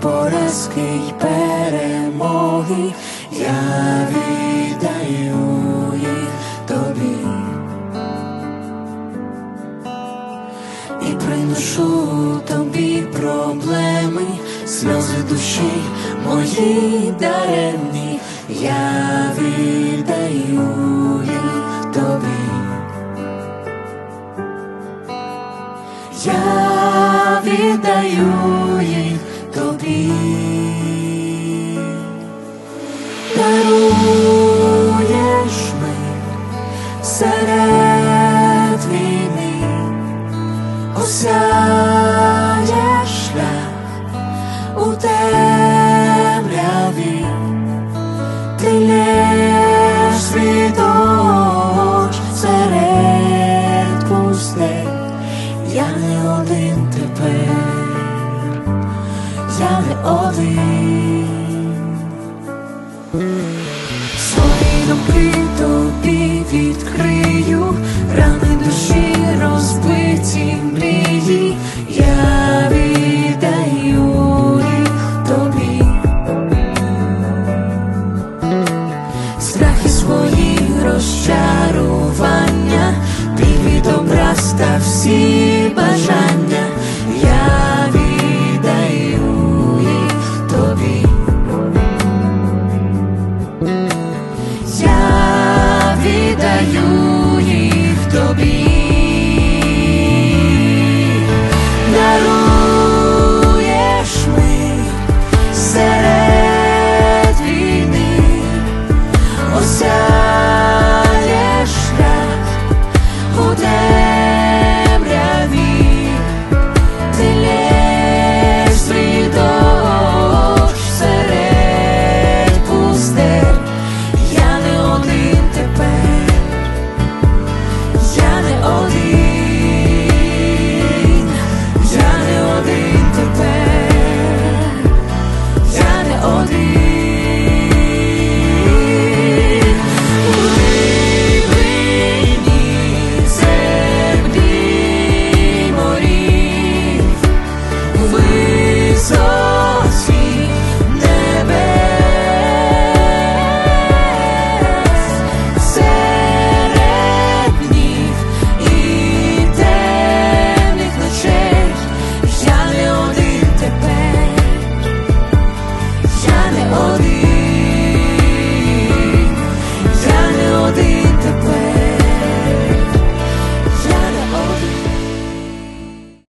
поразки й перемоги, я віддаю їх тобі. І приношу тобі проблеми, сльози душі мої даремні, я віддаю їх тобі. Я віддаю осяєш шлях у темряві, ти лєш світоч серед пустель. Я не один тепер, я не один. Свої думки тобі відкрию, рани свої